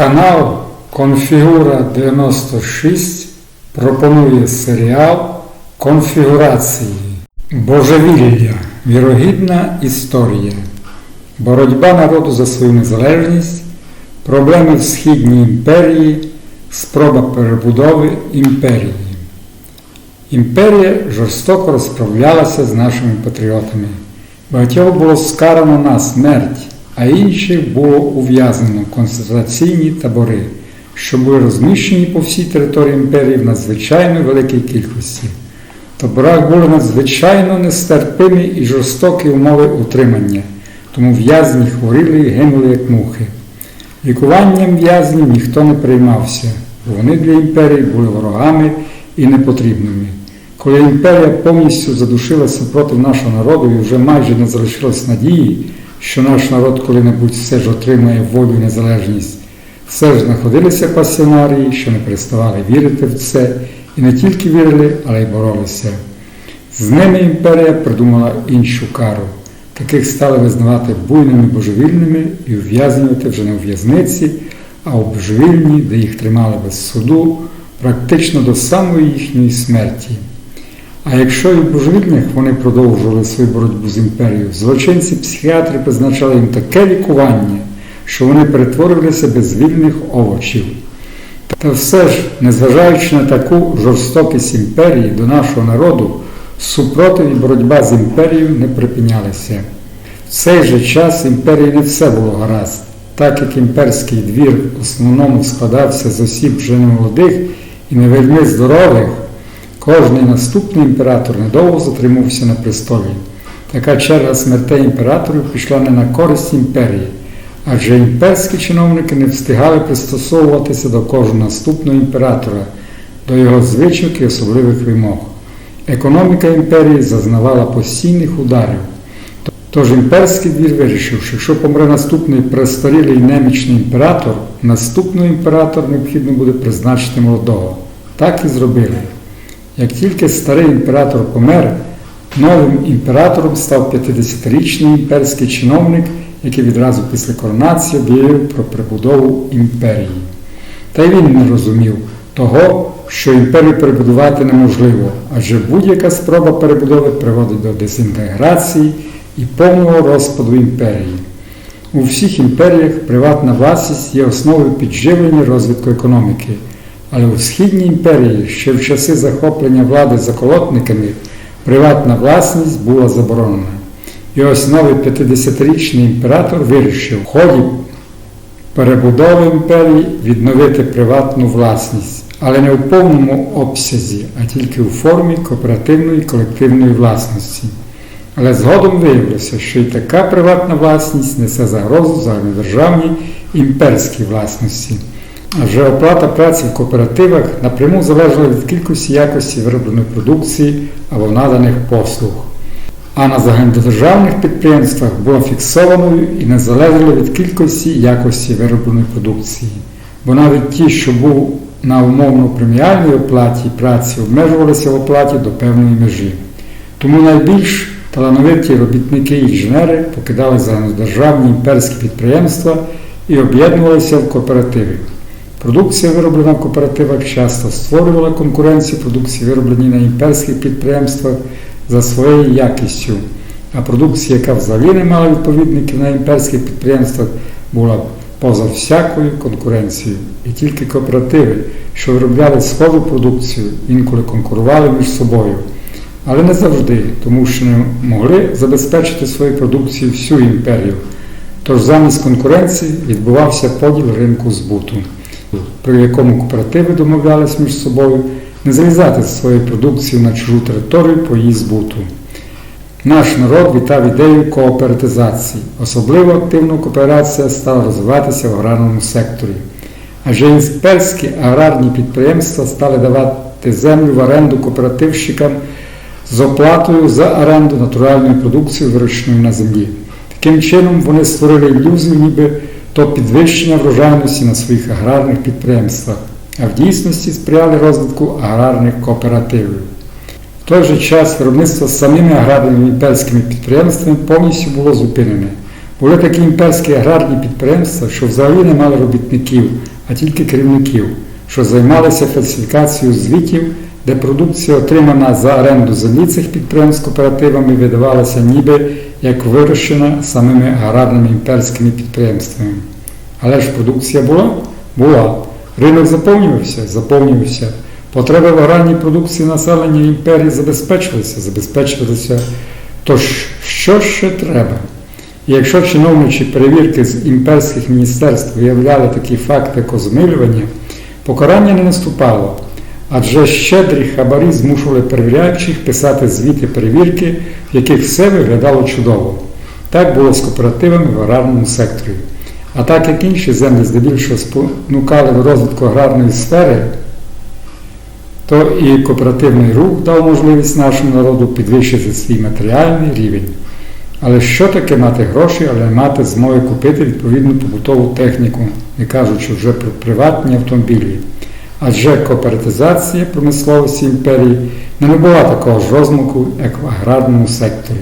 Канал Конфігура 96 пропонує серіал Конфігурації. Божевілля. Вірогідна історія. Боротьба народу за свою незалежність, проблеми в Східній імперії, спроба перебудови імперії. Імперія жорстоко розправлялася з нашими патріотами. Багатьох було скарано на смерть, а інших було ув'язнено концентраційні табори, що були розміщені по всій території імперії в надзвичайно великій кількості. В таборах були надзвичайно нестерпимі і жорстокі умови утримання, тому в'язні хворіли і гинули як мухи. Лікуванням в'язнів ніхто не приймався, бо вони для імперії були ворогами і непотрібними. Коли імперія повністю задушилася проти нашого народу і вже майже не залишилось надії, що наш народ коли-небудь все ж отримає волю і незалежність, все ж знаходилися пасіонарії, що не переставали вірити в це, і не тільки вірили, але й боролися. З ними імперія придумала іншу кару. Таких стали визнавати буйними божевільними і ув'язнювати вже не у в'язниці, а у божевільні, де їх тримали без суду, практично до самої їхньої смерті. А якщо і в божевільних вони продовжували свою боротьбу з імперією, злочинці-психіатри призначали їм таке лікування, що вони перетворилися без вільних овочів. Та все ж, незважаючи на таку жорстокість імперії до нашого народу, супротив і боротьба з імперією не припинялися. В цей же час імперії не все було гаразд, так як імперський двір в основному складався з осіб вже немолодих і не вельми здорових. Кожний наступний імператор недовго затримувався на престолі. Така черга смертей імператорів пішла не на користь імперії, адже імперські чиновники не встигали пристосовуватися до кожного наступного імператора, до його звичок і особливих вимог. Економіка імперії зазнавала постійних ударів. Тож імперський двір вирішив, що якщо помре наступний престарілий немічний імператор, наступного імператора необхідно буде призначити молодого. Так і зробили. Як тільки старий імператор помер, новим імператором став 50-річний імперський чиновник, який відразу після коронації об'явив про прибудову імперії. Та й він не розумів того, що імперію перебудувати неможливо, адже будь-яка спроба перебудови приводить до дезінтеграції і повного розпаду імперії. У всіх імперіях приватна власність є основою підживлення розвитку економіки. Але у Східній імперії ще в часи захоплення влади заколотниками приватна власність була заборонена. І ось новий 50-річний імператор вирішив в ході перебудови імперії відновити приватну власність, але не у повному обсязі, а тільки у формі кооперативної колективної власності. Але згодом виявилося, що і така приватна власність несе загрозу загальнодержавній імперській власності. Адже оплата праці в кооперативах напряму залежала від кількості якості виробленої продукції або наданих послуг. А на загальнодержавних підприємствах була фіксованою і не залежала від кількості якості виробленої продукції. Бо навіть ті, що був на умовно преміальній оплаті праці, обмежувалися в оплаті до певної межі. Тому найбільш талановиті робітники і інженери покидали загальнодержавні імперські підприємства і об'єднувалися в кооперативи. Продукція, вироблена в кооперативах, часто створювала конкуренцію продукції, виробленій на імперських підприємствах за своєю якістю, а продукція, яка взагалі не мала відповідників на імперських підприємствах, була поза всякою конкуренцією. І тільки кооперативи, що виробляли схожу продукцію, інколи конкурували між собою. Але не завжди, тому що не могли забезпечити свою продукцію всю імперію. Тож замість конкуренції відбувався поділ ринку збуту при якому кооперативи домовлялись між собою не залізати свою продукцію на чужу територію по її збуту. Наш народ вітав ідею кооператизації. Особливо активно кооперація стала розвиватися в аграрному секторі. Адже імперські аграрні підприємства стали давати землю в оренду кооперативщикам з оплатою за оренду натуральної продукції, вирощеної на землі. Таким чином вони створили ілюзію, ніби то підвищення врожайності на своїх аграрних підприємствах, а в дійсності сприяли розвитку аграрних кооперативів. В той же час виробництво самими аграрними імперськими підприємствами повністю було зупинене, Були такі імперські аграрні підприємства, що взагалі не мали робітників, а тільки керівників, що займалися фальсифікацією звітів, де продукція, отримана за оренду землі цих підприємств кооперативами, видавалася ніби як вирощена самими аграрними імперськими підприємствами. Але ж продукція була? Була. Ринок заповнювався, заповнювався. Потреби в аграрній продукції населення імперії забезпечувалися, забезпечувалися. Тож що ще треба? І якщо чиновничі перевірки з імперських міністерств виявляли такі факти козмилювання, покарання не наступало, адже щедрі хабарі змушували перевіряючих писати звіти перевірки, в яких все виглядало чудово. Так було з кооперативами в аграрному секторі. А так як інші землі здебільшого спонукали до розвитку аграрної сфери, то і кооперативний рух дав можливість нашому народу підвищити свій матеріальний рівень. Але що таке мати гроші, але мати змоги купити відповідну побутову техніку, не кажучи вже про приватні автомобілі? Адже кооператизація промисловості імперії не була такого ж розмаху, як в аграрному секторі.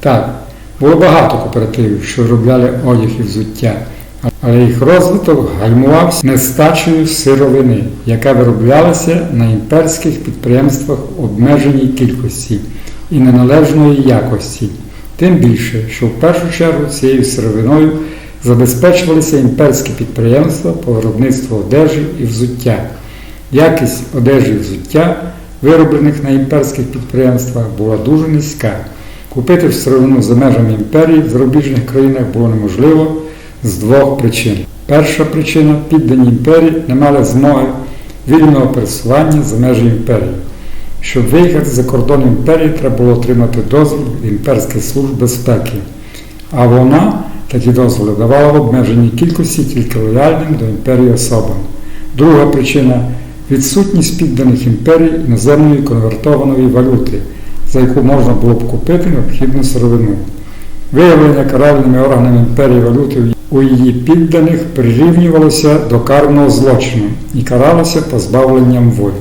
Так, було багато кооперативів, що виробляли одяг і взуття, але їх розвиток гальмувався нестачею сировини, яка вироблялася на імперських підприємствах в обмеженій кількості і неналежної якості. Тим більше, що в першу чергу цією сировиною забезпечувалися імперські підприємства по виробництву одежі і взуття. Якість одежі і взуття, вироблених на імперських підприємствах, була дуже низька. Купити сировину за межами імперії в зарубіжних країнах було неможливо з двох причин. Перша причина піддані імперії не мали змоги вільного пересування за межі імперії. Щоб виїхати за кордон імперії, треба було отримати дозвіл імперських служб безпеки. А вона такі дозволи давала в обмеженій кількості тільки лояльним до імперії особам. Друга причина відсутність підданих імперії іноземної конвертованої валюти, за яку можна було б купити необхідну сировину. Виявлення каральними органами імперії валюти у її підданих прирівнювалося до карного злочину і каралося позбавленням волі.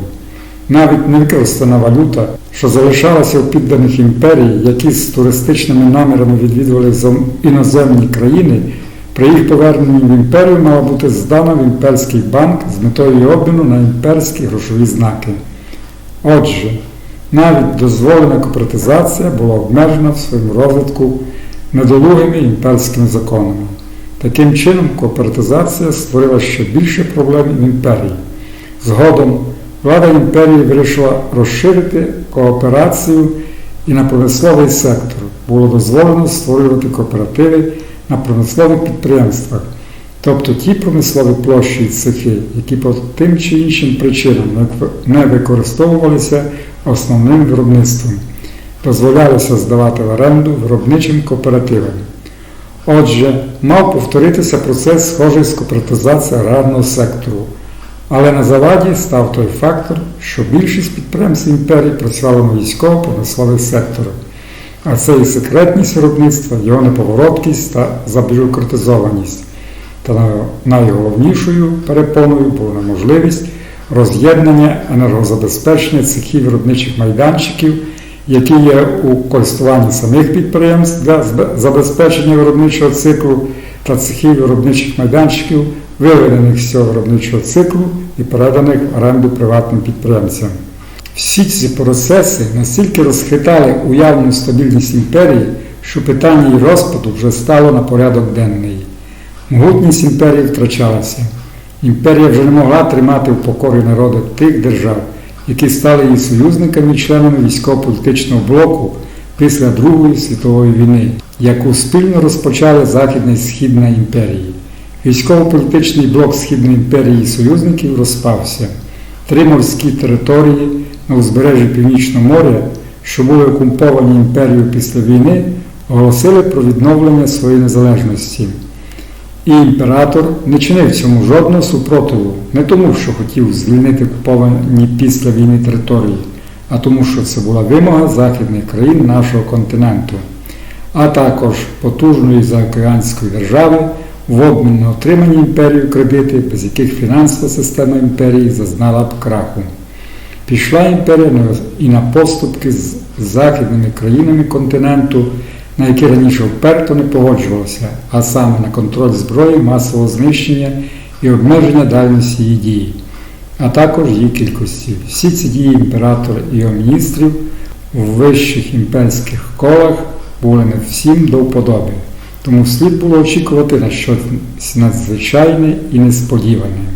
Навіть невикористана валюта, що залишалася у підданих імперії, які з туристичними намірами відвідували іноземні країни, при їх поверненні в імперію мала бути здана в імперський банк з метою обміну на імперські грошові знаки. Отже, навіть дозволена кооператизація була обмежена в своєму розвитку недолугими імперськими законами. Таким чином, кооператизація створила ще більше проблем в імперії. Згодом влада імперії вирішила розширити кооперацію і на промисловий сектор. Було дозволено створювати кооперативи на промислових підприємствах, тобто ті промислові площі і цехи, які по тим чи іншим причинам не використовувалися основним виробництвом, дозволялося здавати в оренду виробничим кооперативам. Отже, мав повторитися процес схожий з кооператизації аграрного сектору. Але на заваді став той фактор, що більшість підприємств імперії працювали на військово-промислових секторах, а це і секретність виробництва, його неповороткість та забюрократизованість. Та найголовнішою перепоною була неможливість роз'єднання енергозабезпечення цехів виробничих майданчиків, які є у користуванні самих підприємств для забезпечення виробничого циклу та цехів виробничих майданчиків, виведених з цього виробничого циклу і переданих в оренду приватним підприємцям. Всі ці процеси настільки розхитали уявну стабільність імперії, що питання її розпаду вже стало на порядок денний. Могутність імперії втрачалася. Імперія вже не могла тримати в покорі народи тих держав, які стали її союзниками і членами військово-політичного блоку після Другої світової війни, яку спільно розпочали Західна і Східна імперії. Військово-політичний блок Східної імперії і союзників розпався. Три морські території на узбережжі Північного моря, що були окуповані імперією після війни, оголосили про відновлення своєї незалежності. І імператор не чинив цьому жодного супротиву, не тому, що хотів звільнити окуповані після війни території, а тому, що це була вимога західних країн нашого континенту, а також потужної заокеанської держави в обмін на отримані імперією кредити, без яких фінансова система імперії зазнала б краху. Пішла імперія і на поступки з західними країнами континенту, на які раніше вперто не погоджувався, а саме на контроль зброї масового знищення і обмеження дальності її дії, а також її кількості. Всі ці дії імператора і його міністрів у вищих імперських колах були не всім до вподоби, тому слід було очікувати на щось надзвичайне і несподіване.